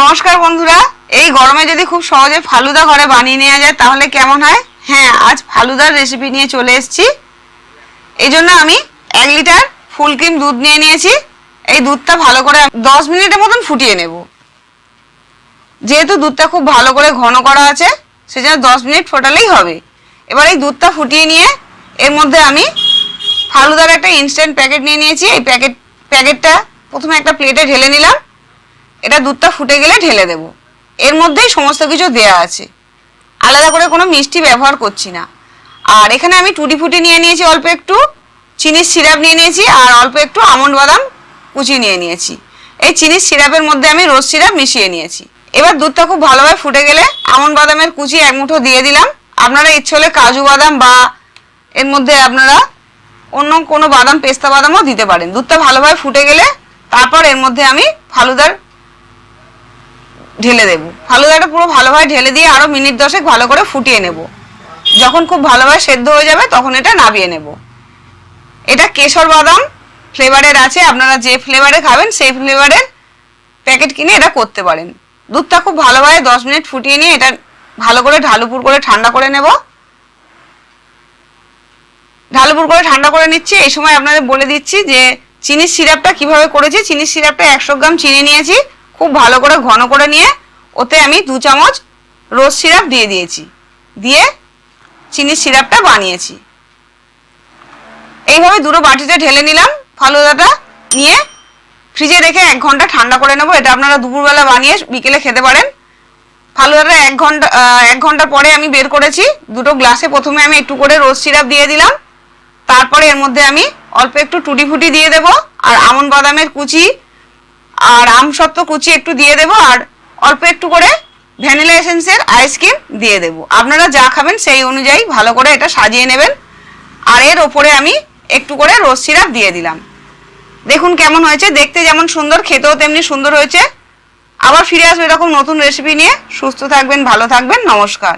নমস্কার বন্ধুরা। এই গরমে যদি খুব সহজে ফালুদা ঘরে বানিয়ে নেওয়া যায়, তাহলে কেমন হয়? হ্যাঁ আজ ফালুদার রেসিপি নিয়ে চলে এসেছি। এই জন্য আমি এক লিটার ফুল ক্রিম দুধ নিয়ে নিয়েছি। এই দুধটা ভালো করে দশ মিনিটের মতন ফুটিয়ে নেব। যেহেতু দুধটা খুব ভালো করে ঘন করা আছে, সেজন্য দশ মিনিট ফোটালেই হবে। এবার এই দুধটা ফুটিয়ে নিয়ে এর মধ্যে আমি ফালুদার একটা ইনস্ট্যান্ট প্যাকেট নিয়ে নিয়েছি। এই প্যাকেট প্যাকেটটা প্রথমে একটা প্লেটে ঢেলে নিলাম। এটা দুধটা ফুটে গেলে ঢেলে দেব। এর মধ্যেই সমস্ত কিছু দেয়া আছে। আলাদা করে কোনো মিষ্টি ব্যবহার করছি না। আর এখানে আমি টুটি ফুটি নিয়ে নিয়েছি, অল্প একটু। চিনির সিরাপ নিয়ে নিয়েছি আর অল্প একটু আমন্ড বাদাম কুচি নিয়ে নিয়েছি। এই চিনির সিরাপের মধ্যে আমি রোজ সিরাপ মিশিয়ে নিয়েছি। এবার দুধটা খুব ভালোভাবে ফুটে গেলে আমন্ড বাদামের কুচি এক মুঠো দিয়ে দিলাম। আপনারা ইচ্ছে হলে কাজু বাদাম বা এর মধ্যে আপনারা অন্য কোনো বাদাম, পেস্তা বাদামও দিতে পারেন। দুধটা ভালোভাবে ফুটে গেলে তারপর এর মধ্যে আমি ফালুদার ঢেলে দেবো। ফালুদাটা পুরো ভালোভাবে ঢেলে দিয়ে আরও মিনিট দশেক ভালো করে ফুটিয়ে নেব। যখন খুব ভালোভাবে সেদ্ধ হয়ে যাবে, তখন এটা নাবিয়ে নেব। এটা কেশর বাদাম ফ্লেভারের আছে, আপনারা যে ফ্লেভারে খাবেন, সেই ফ্লেভারের প্যাকেট কিনে এটা করতে পারেন। দুধটা খুব ভালোভাবে দশ মিনিট ফুটিয়ে নিয়ে এটা ভালো করে ঢালুপুর করে ঠান্ডা করে নেব। ঢালুপুর করে ঠান্ডা করে নিচ্ছি। এই সময় আপনাদের বলে দিচ্ছি যে, চিনির সিরাপটা কীভাবে করেছি? চিনির সিরাপটা একশো গ্রাম চিনি নিয়েছি। খুব ভালো করে ঘন করে নিয়ে ওতে আমি দু চামচ রোজ সিরাপ দিয়ে দিয়েছি। দিয়ে চিনির সিরাপটা বানিয়েছি। এইভাবে দুটো বাটিতে ঢেলে নিলাম। ফালুদাটা নিয়ে ফ্রিজে রেখে এক ঘণ্টা ঠান্ডা করে নেব। এটা আপনারা দুপুরবেলা বানিয়ে বিকেলে খেতে পারেন। ফালুদাটা এক ঘণ্টা এক ঘণ্টা পরে আমি বের করেছি। দুটো গ্লাসে প্রথমে আমি একটু করে রোজ সিরাপ দিয়ে দিলাম। তারপরে এর মধ্যে আমি অল্প একটু টুটি ফুটি দিয়ে দেবো। আর আমন বাদামের কুচি আর আম আমসত্ত্ব কুচি একটু দিয়ে দেবো, আর অল্প একটু করে ভ্যানিলা এসেন্সের আইসক্রিম দিয়ে দেবো। আপনারা যা খাবেন সেই অনুযায়ী ভালো করে এটা সাজিয়ে নেবেন। আর এর ওপরে আমি একটু করে রোজ সিরাপ দিয়ে দিলাম। দেখুন কেমন হয়েছে, দেখতে যেমন সুন্দর, খেতেও তেমনি সুন্দর হয়েছে। আবার ফিরে আসব এরকম নতুন রেসিপি নিয়ে। সুস্থ থাকবেন, ভালো থাকবেন, নমস্কার।